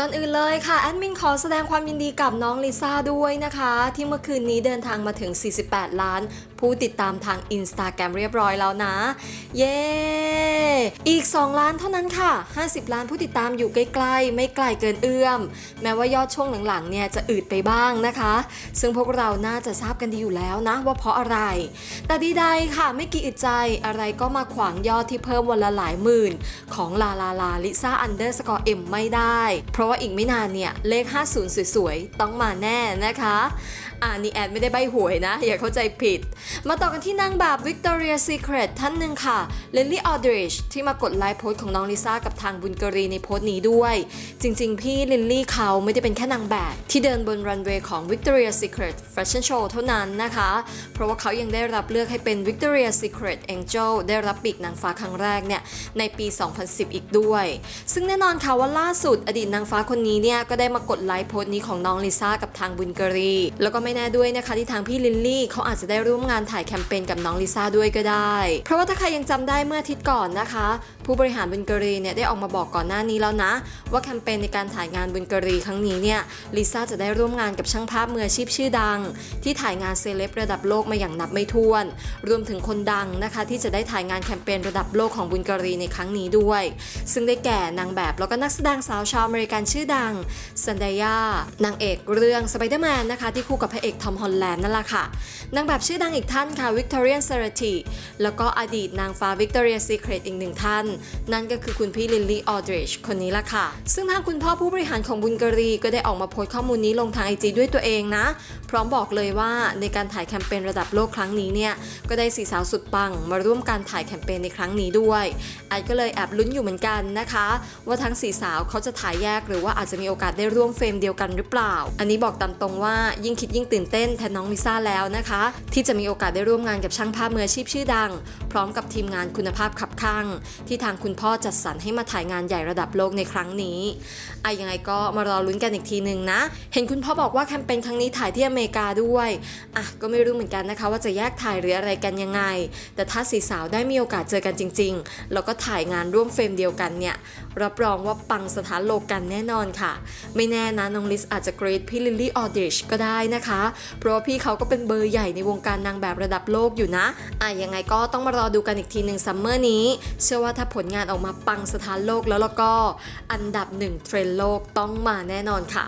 ก่อนอื่นเลยค่ะ แอดมินขอแสดงความยินดีกับน้องลิซ่าด้วยนะคะ ที่เมื่อคืนนี้เดินทางมาถึง 48 ล้าน ผู้ติดตามทาง Instagram เรียบร้อยแล้วนะ เย้ อีก 2 ล้านเท่านั้นค่ะ 50 ล้านผู้ติดตามอยู่ใกล้ๆ ไม่ไกลเกินเอื้อม แม้ว่ายอดช่วงหลังๆ เนี่ยจะอืดไปบ้างนะคะ ซึ่งพวกเราน่าจะทราบกันดีอยู่แล้วนะ ว่าเพราะอะไร แต่ดีใดค่ะไม่กี่อึดใจอะไรก็มาขวางยอดที่เพิ่มวันละหลายหมื่น ของลาลาลาลิซ่าอันเดอร์สกอร์เอ็มไม่ได้เพราะว่าอีกไม่นานเนี่ย เลข 50 สวยๆ ต้องมาแน่นะคะ อ่านี่แอดไม่ได้ใบหวยนะ อย่าเข้าใจผิด มาต่อกันที่นางแบบ Victoria's Secret ท่านหนึ่งค่ะเลนลี่ออดริชที่มากดไลค์โพสต์ของน้องลิซ่ากับทางบุญกรีในโพสต์นี้ด้วย จริงๆ พี่ลินลี่เขาไม่ได้เป็นแค่นางแบบ ที่เดินบนรันเวย์ของ Victoria's Secret Fashion Show เท่านั้นนะคะ เพราะว่าเขายังได้รับเลือกให้เป็น Victoria's Secret Angel ได้รับปีกนางฟ้าครั้งแรกเนี่ยในปี 2010 อีกด้วย ซึ่งแน่นอนค่ะว่าล่าสุดอดีตนางฟ้าคนนี้เนี่ยก็ได้มากดไลค์โพสต์นี้ของน้องลิซ่ากับทางบุญกรี แล้วก็ไม่แน่ด้วยนะคะที่ทางพี่ลินลี่เขาอาจจะได้ร่วมงานถ่ายแคมเปญกับน้องลิซ่าด้วยก็ได้ เพราะว่าถ้าใครยังจำได้เมื่ออาทิตย์ก่อนนะคะ ผู้บริหารบุญกรีเนี่ยได้ออกมาบอกก่อนหน้านี้แล้วนะ ว่าแคมเปญในการถ่ายงานบุญกรีครั้งนี้เนี่ยลิซ่าจะได้ร่วมงานกับช่างภาพมืออาชีพชื่อดัง ที่ถ่ายงานเซเลบระดับโลกมาอย่างนับไม่ถ้วน รวมถึงคนดังนะคะ ที่จะได้ถ่ายงานแคมเปญระดับโลกของบุญกรีในครั้งนี้ด้วย ซึ่งได้แก่นางแบบแล้วก็นักแสดงสาวชาวอเมริกันชื่อดังซันดายานางเอกเรื่อง Spider-Man นนะคะที่คู่กับระเอกทอมฮอลแลนด์นั่นแหละค่ะ นางแบบชื่อดังอีกท่านค่ะวิกตอเรียนเซราติแล้วก็อดีตนางฟ้าวิกตอเรียซีเครตอีกหนึ่งท่าน นั่นก็คือคุณพี่ลินลี่ออดริชคนนี้ละค่ะ ซึ่งทางคุณพ่อผู้บริหารของบุญการีก็ได้ออกมาโพสต์ข้อมูลนี้ลงทางไอจีด้วยตัวเองนะ พร้อมบอกเลยว่าในการถ่ายแคมเปญระดับโลกครั้งนี้เนี่ยก็ได้สีสาวสุดปังมาร่วมการถ่ายแคมเปญในครั้งนี้ด้วยไอก็เลยแอบลุ้นอยู่เหมือนกันนะคะ ว่าทั้งสีสาวเขาจะถ่ายแยกหรือว่าอาจจะมีโอกาสได้ร่วมเฟรมเดียวกันหรือเปล่า อันนี้บอกตามตรงว่ายิ่งคิดยิ่งตื่นเต้นแทนน้องลิซ่าแล้วนะคะ ที่จะมีโอกาสได้ร่วมงานกับช่างภาพมืออาชีพชื่อดัง พร้อมกับทีมงานคุณภาพขับข้าง ที่ทางคุณพ่อจัดสรรให้มาถ่ายงานใหญ่ระดับโลกในครั้งนี้ไอะยังไงก็มารอลุ้นกันอีกทีหนึ่งนะ เห็นคุณพ่อบอกว่าแคมเปญครั้งนี้ถ่ายที่อเมริกาด้วยอะก็ไม่รู้เหมือนกันนะคะ ว่าจะแยกถ่ายหรืออะไรกันยังไง แต่ถ้าสีสาวได้มีโอกาสเจอกันจริง ๆ แล้วก็ถ่ายงานร่วมเฟรมเดียวกันเนี่ยรับรองว่าปังสถานโลกกันแน่นอนค่ะ ไม่แน่นะน้องลิสอาจจะกรีดพี่ลิลลี่ออดิชก็ได้นะคะเพราะพี่เขาก็เป็นเบอร์ใหญ่ในวงการนางแบบระดับโลกอยู่นะอะยังไงก็ต้องมารอดูกันอีกทีหนึ่งซัมเมอร์นี้ เชื่อว่าถ้าผลงานออกมาปังสถานโลกแล้วแล้วก็ อันดับหนึ่งเทรนด์โลกต้องมาแน่นอนค่ะ